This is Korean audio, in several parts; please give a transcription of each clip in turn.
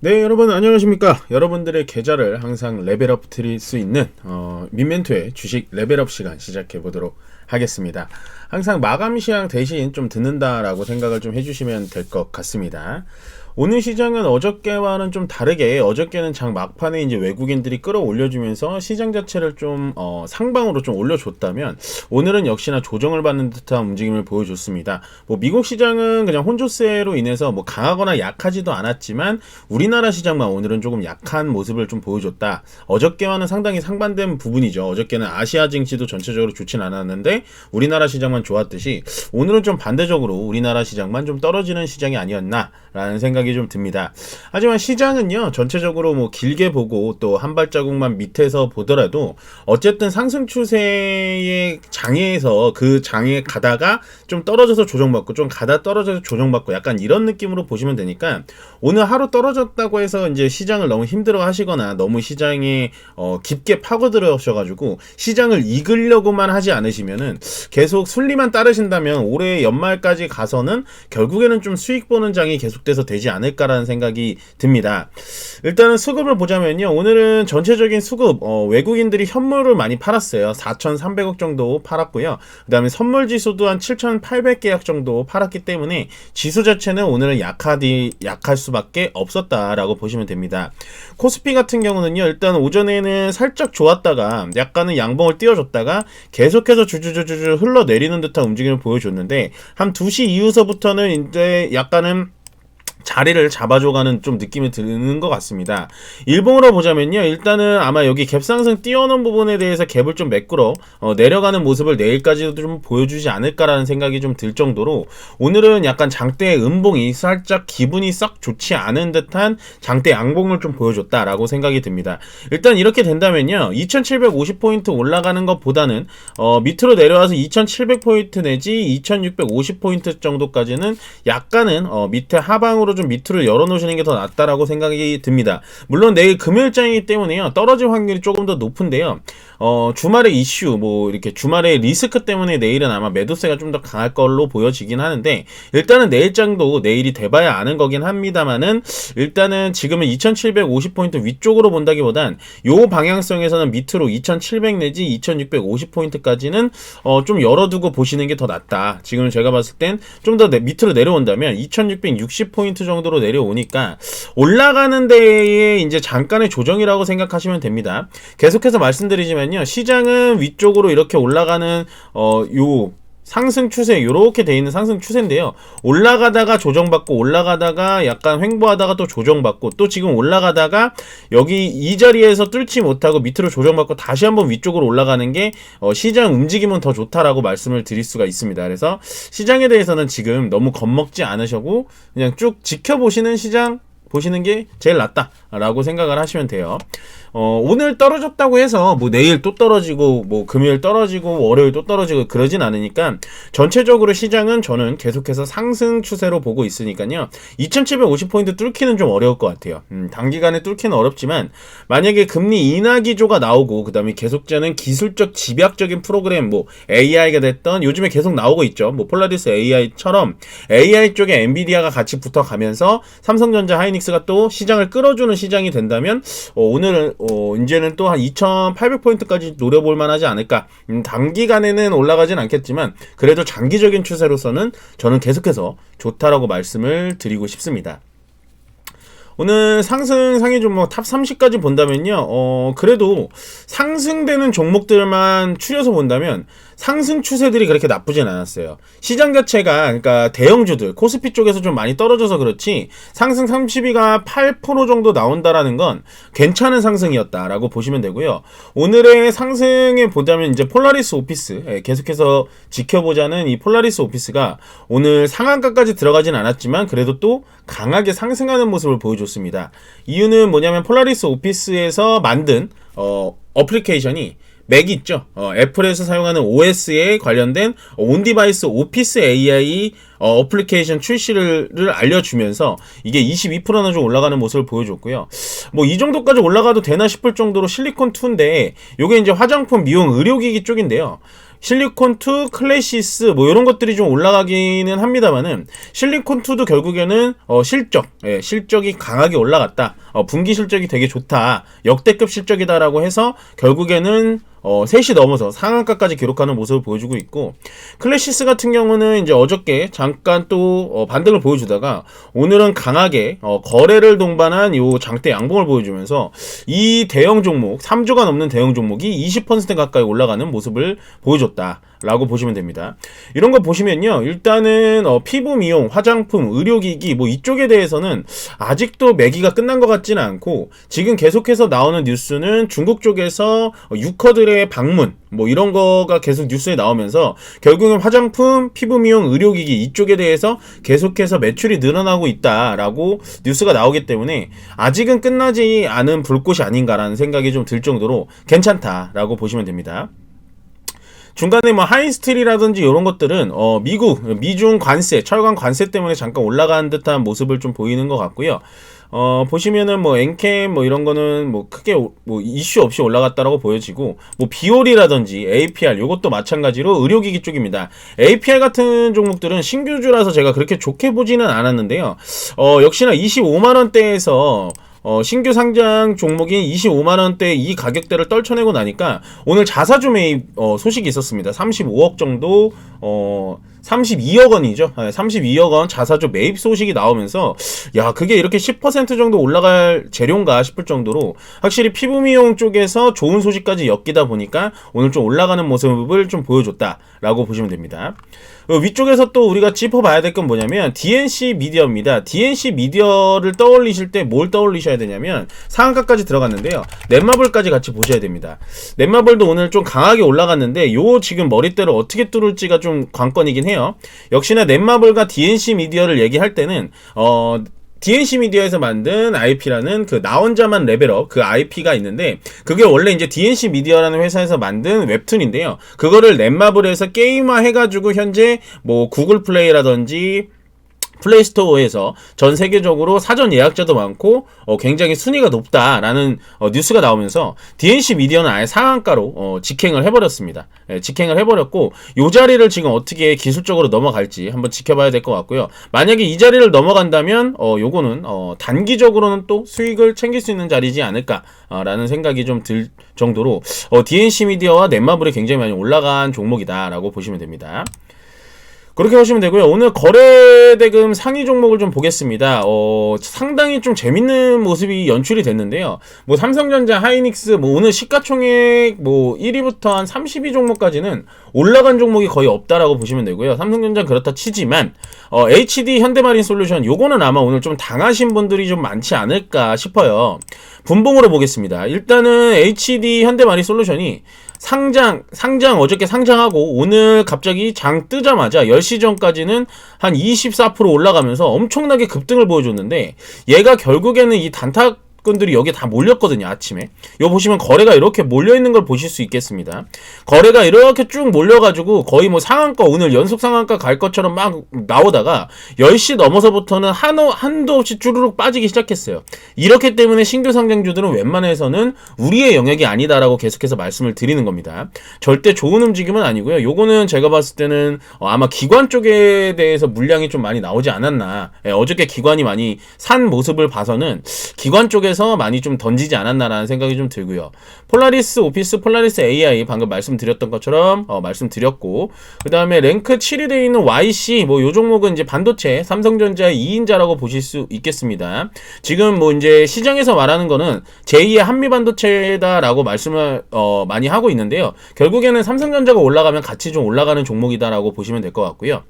네 여러분 안녕하십니까? 여러분들의 계좌를 항상 레벨업 드릴 수 있는 어, 민멘토의 주식 레벨업 시간 시작해 보도록 하겠습니다. 항상 마감 시향 대신 좀 듣는다라고 생각을 좀 해주시면 될 것 같습니다 오늘 시장은 어저께와는 좀 다르게 어저께는 장 막판에 이제 외국인들이 끌어올려주면서 시장 자체를 좀 어, 상방으로 좀 올려줬다면 오늘은 역시나 조정을 받는 듯한 움직임을 보여줬습니다. 뭐 미국 시장은 그냥 혼조세로 인해서 뭐 강하거나 약하지도 않았지만 우리나라 시장만 오늘은 조금 약한 모습을 좀 보여줬다. 어저께와는 상당히 상반된 부분이죠. 어저께는 아시아 증시도 전체적으로 좋진 않았는데 우리나라 시장만 좋았듯이 오늘은 좀 반대적으로 우리나라 시장만 좀 떨어지는 시장이 아니었나라는 생각이 생각이 좀 듭니다. 하지만 시장은요, 전체적으로 뭐 길게 보고 또 한 발자국만 밑에서 보더라도 어쨌든 상승 추세의 장애에서 그 장애 가다가 좀 떨어져서 조정받고 좀 가다 떨어져서 조정받고 약간 이런 느낌으로 보시면 되니까 오늘 하루 떨어졌다고 해서 이제 시장을 너무 힘들어 하시거나 너무 시장에 어, 깊게 파고들으셔가지고 시장을 이끌려고만 하지 않으시면은 계속 순리만 따르신다면 올해 연말까지 가서는 결국에는 좀 수익 보는 장이 계속돼서 되지 않 않을까라는 생각이 듭니다. 일단은 수급을 보자면요. 오늘은 전체적인 수급 어, 외국인들이 현물을 많이 팔았어요. 4,300억 정도 팔았고요. 그 다음에 선물 지수도 한 7,800계약 정도 팔았기 때문에 지수 자체는 오늘은 약하디 약할 수밖에 없었다라고 보시면 됩니다. 코스피 같은 경우는요. 일단 오전에는 살짝 좋았다가 약간은 양봉을 띄워줬다가 계속해서 주주주주주 흘러내리는 듯한 움직임을 보여줬는데 한 2시 이후서부터는 이제 약간은 자리를 잡아줘가는 좀 느낌이 드는 것 같습니다. 일봉으로 보자면요. 일단은 아마 여기 갭상승 띄어놓은 부분에 대해서 갭을 좀 매꾸러 어, 내려가는 모습을 내일까지도 좀 보여주지 않을까라는 생각이 좀 들 정도로 오늘은 약간 장대 음봉이 살짝 기분이 썩 좋지 않은 듯한 장대 양봉을 좀 보여줬다라고 생각이 듭니다. 일단 이렇게 된다면요. 2750포인트 올라가는 것보다는 어, 밑으로 내려와서 2700포인트 내지 2650포인트 정도까지는 약간은 어, 밑에 하방으로 좀 밑으로 열어놓으시는 게 더 낫다라고 생각이 듭니다. 물론 내일 금요일장이기 때문에요. 떨어질 확률이 조금 더 높은데요. 어, 주말에 이슈, 뭐, 이렇게 주말에 리스크 때문에 내일은 아마 매도세가 좀 더 강할 걸로 보여지긴 하는데, 일단은 내일장도 내일이 돼봐야 아는 거긴 합니다만은, 일단은 지금은 2750포인트 위쪽으로 본다기보단, 요 방향성에서는 밑으로 2700 내지 2650포인트까지는, 어, 좀 열어두고 보시는 게 더 낫다. 지금 제가 봤을 땐 좀 더 밑으로 내려온다면, 2660포인트 정도로 내려오니까, 올라가는 데에 이제 잠깐의 조정이라고 생각하시면 됩니다. 계속해서 말씀드리지만, 보면요. 시장은 위쪽으로 이렇게 올라가는 어 요 상승 추세 이렇게 돼 있는 상승 추세인데요. 올라가다가 조정받고 올라가다가 약간 횡보하다가 또 조정받고 또 지금 올라가다가 여기 이 자리에서 뚫지 못하고 밑으로 조정받고 다시 한번 위쪽으로 올라가는 게 어, 시장 움직임은 더 좋다라고 말씀을 드릴 수가 있습니다. 그래서 시장에 대해서는 지금 너무 겁먹지 않으셔고 그냥 쭉 지켜보시는 시장 보시는 게 제일 낫다라고 생각을 하시면 돼요. 어, 오늘 떨어졌다고 해서 뭐 내일 또 떨어지고 뭐 금요일 떨어지고 월요일 또 떨어지고 그러진 않으니까 전체적으로 시장은 저는 계속해서 상승 추세로 보고 있으니까요. 2750포인트 뚫기는 좀 어려울 것 같아요. 음, 단기간에 뚫기는 어렵지만 만약에 금리 인하 기조가 나오고 그다음에 계속되는 기술적 집약적인 프로그램 뭐 AI가 됐던 요즘에 계속 나오고 있죠. 뭐 폴라리스 AI처럼 AI 쪽에 엔비디아가 같이 붙어가면서 삼성전자 하이닉 스가 또 시장을 끌어주는 시장이 된다면 어, 오늘은 어, 이제는 또 한 2,800포인트까지 노려볼 만하지 않을까. 음, 단기간에는 올라가진 않겠지만 그래도 장기적인 추세로서는 저는 계속해서 좋다라고 말씀을 드리고 싶습니다. 오늘 상승 상위 종목 탑 30까지 본다면요. 어, 그래도 상승되는 종목들만 추려서 본다면 상승 추세들이 그렇게 나쁘진 않았어요. 시장 자체가 그러니까 대형주들 코스피 쪽에서 좀 많이 떨어져서 그렇지 상승 32가 8% 정도 나온다라는 건 괜찮은 상승이었다라고 보시면 되고요. 오늘의 상승에 보자면 이제 폴라리스 오피스 예, 계속해서 지켜보자는 이 폴라리스 오피스가 오늘 상한가까지 들어가진 않았지만 그래도 또 강하게 상승하는 모습을 보여줬습니다. 이유는 뭐냐면 폴라리스 오피스에서 만든 어, 어플리케이션이 맥 있죠. 어, 애플에서 사용하는 OS에 관련된 온디바이스 오피스 AI 어, 어플리케이션 출시를 알려주면서 이게 22%나 좀 올라가는 모습을 보여줬고요. 뭐 이 정도까지 올라가도 되나 싶을 정도로 실리콘 2인데 요게 이제 화장품, 미용, 의료기기 쪽인데요. 실리콘2, 클래시스 뭐 이런 것들이 좀 올라가기는 합니다만은 실리콘2도 결국에는 어, 실적, 예, 실적이 강하게 올라갔다. 어, 분기 실적이 되게 좋다. 역대급 실적이다라고 해서 결국에는 어, 3시 넘어서 상한가까지 기록하는 모습을 보여주고 있고 클래시스 같은 경우는 이제 어저께 잠깐 또 어, 반등을 보여주다가 오늘은 강하게 어, 거래를 동반한 요 장대 양봉을 보여주면서 이 대형 종목 3조가 넘는 대형 종목이 20% 가까이 올라가는 모습을 보여줬다. 라고 보시면 됩니다. 이런 거 보시면요. 일단은 어, 피부 미용, 화장품, 의료기기 뭐 이쪽에 대해서는 아직도 매기가 끝난 것 같지는 않고 지금 계속해서 나오는 뉴스는 중국 쪽에서 어, 유커들의 방문 뭐 이런 거가 계속 뉴스에 나오면서 결국은 화장품, 피부 미용, 의료기기 이쪽에 대해서 계속해서 매출이 늘어나고 있다라고 뉴스가 나오기 때문에 아직은 끝나지 않은 불꽃이 아닌가라는 생각이 좀 들 정도로 괜찮다라고 보시면 됩니다. 중간에 뭐 하이스틸이라든지 이런 것들은 어 미국 미중 관세 철강 관세 때문에 잠깐 올라간 듯한 모습을 좀 보이는 것 같고요. 어 보시면은 뭐 엔캠 뭐 이런 거는 뭐 크게 오- 뭐 이슈 없이 올라갔다라고 보여지고 뭐 비올이라든지 APR 요것도 마찬가지로 의료기기 쪽입니다. APR 같은 종목들은 신규주라서 제가 그렇게 좋게 보지는 않았는데요. 어 역시나 25만 원대에서 어, 신규 상장 종목인 25만 원대 이 가격대를 떨쳐내고 나니까 오늘 자사주 매입 어, 소식이 있었습니다. 35억 정도 어 32억 원이죠. 32억 원 자사주 매입 소식이 나오면서 야 그게 이렇게 10% 정도 올라갈 재료인가 싶을 정도로 확실히 피부 미용 쪽에서 좋은 소식까지 엮이다 보니까 오늘 좀 올라가는 모습을 좀 보여줬다라고 보시면 됩니다. 어, 위쪽에서 또 우리가 짚어봐야 될 건 뭐냐면 DNC 미디어입니다. DNC 미디어를 떠올리실 때 뭘 떠올리셔야 되냐면 상한가까지 들어갔는데요. 넷마블까지 같이 보셔야 됩니다. 넷마블도 오늘 좀 강하게 올라갔는데 요 지금 머리대를 어떻게 뚫을지가 좀 관건이긴 해요. 역시나 넷마블과 DNC 미디어를 얘기할 때는 어 DNC 미디어에서 만든 IP라는 그 나 혼자만 레벨업 그 IP가 있는데 그게 원래 이제 DNC 미디어라는 회사에서 만든 웹툰인데요. 그거를 넷마블에서 게임화 해가지고 현재 뭐 구글 플레이라든지 플레이스토어에서 전 세계적으로 사전 예약자도 많고 어, 굉장히 순위가 높다라는 어, 뉴스가 나오면서 DNC 미디어는 아예 상한가로 어, 직행을 해버렸습니다. 예, 직행을 해버렸고 이 자리를 지금 어떻게 기술적으로 넘어갈지 한번 지켜봐야 될 것 같고요. 만약에 이 자리를 넘어간다면 어, 요거는 어, 단기적으로는 또 수익을 챙길 수 있는 자리지 않을까라는 생각이 좀 들 정도로 어, DNC 미디어와 넷마블이 굉장히 많이 올라간 종목이다라고 보시면 됩니다. 그렇게 하시면 되고요. 오늘 거래대금 상위 종목을 좀 보겠습니다. 어, 상당히 좀 재밌는 모습이 연출이 됐는데요. 뭐 삼성전자, 하이닉스, 뭐 오늘 시가총액 뭐 1위부터 한 32 종목까지는 올라간 종목이 거의 없다라고 보시면 되고요. 삼성전자 그렇다 치지만 어, HD 현대마린 솔루션 요거는 아마 오늘 좀 당하신 분들이 좀 많지 않을까 싶어요. 분봉으로 보겠습니다. 일단은 HD 현대마린 솔루션이 상장 상장 어저께 상장하고 오늘 갑자기 장 뜨자마자 10시 전까지는 한 24% 올라가면서 엄청나게 급등을 보여줬는데 얘가 결국에는 이 단타 건들이 여기에 다 몰렸거든요 아침에. 요 보시면 거래가 이렇게 몰려 있는 걸 보실 수 있겠습니다. 거래가 이렇게 쭉 몰려가지고 거의 뭐 상한가 오늘 연속 상한가 갈 것처럼 막 나오다가 10시 넘어서부터는 한도, 한도 없이 쭈르륵 빠지기 시작했어요. 이렇기 때문에 신규 상장주들은 웬만해서는 우리의 영역이 아니다라고 계속해서 말씀을 드리는 겁니다. 절대 좋은 움직임은 아니고요. 요거는 제가 봤을 때는 어, 아마 기관 쪽에 대해서 물량이 좀 많이 나오지 않았나. 예, 어저께 기관이 많이 산 모습을 봐서는 기관 쪽에서 많이 좀 던지지 않았나라는 생각이 좀 들고요. 폴라리스 오피스, 폴라리스 AI 방금 말씀드렸던 것처럼 어, 말씀드렸고 그 다음에 랭크 7위 되어 있는 YC 뭐 요 종목은 이제 반도체 삼성전자의 2인자라고 보실 수 있겠습니다. 지금 뭐 이제 시장에서 말하는 거는 제2의 한미 반도체다라고 말씀을 어, 많이 하고 있는데요. 결국에는 삼성전자가 올라가면 같이 좀 올라가는 종목이다라고 보시면 될 것 같고요.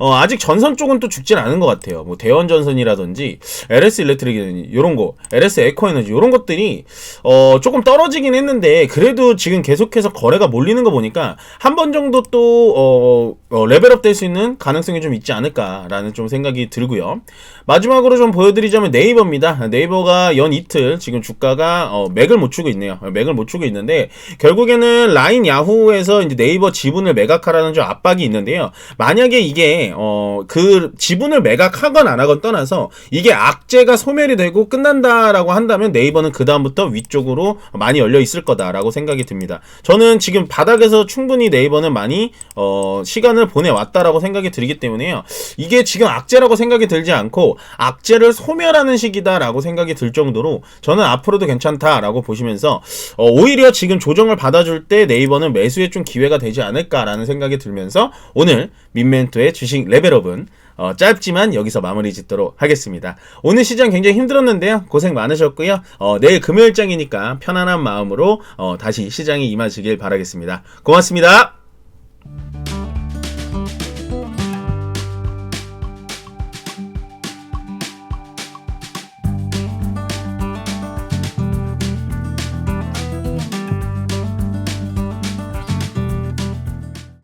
어, 아직 전선 쪽은 또 죽진 않은 것 같아요. 뭐 대원 전선이라든지 LS 일렉트릭 이런 거, LS 에코 에너지 이런 것들이 어, 조금 떨어지긴 했는데 그래도 지금 계속해서 거래가 몰리는 거 보니까 한 번 정도 또 어, 어, 레벨업 될 수 있는 가능성이 좀 있지 않을까라는 좀 생각이 들고요. 마지막으로 좀 보여드리자면 네이버입니다. 네이버가 연 이틀 지금 주가가 어, 맥을 못 추고 있네요. 맥을 못 추고 있는데 결국에는 라인 야후에서 이제 네이버 지분을 매각하라는 좀 압박이 있는데요. 만약에 이게 어, 그 지분을 매각하건 안 하건 떠나서 이게 악재가 소멸이 되고 끝난다라고 한다면 네이버는 그 다음부터 위쪽으로 많이 열려 있을 거다라고 생각이 듭니다. 저는 지금 바닥에서 충분히 네이버는 많이 어, 시간을 보내왔다라고 생각이 들기 때문에요. 이게 지금 악재라고 생각이 들지 않고 악재를 소멸하는 시기다라고 생각이 들 정도로 저는 앞으로도 괜찮다라고 보시면서 어, 오히려 지금 조정을 받아줄 때 네이버는 매수에 좀 기회가 되지 않을까라는 생각이 들면서 오늘 민멘토의 주식 레벨업은 어, 짧지만 여기서 마무리 짓도록 하겠습니다. 오늘 시장 굉장히 힘들었는데요. 고생 많으셨고요. 어, 내일 금요일장이니까 편안한 마음으로 어, 다시 시장에 임하시길 바라겠습니다. 고맙습니다.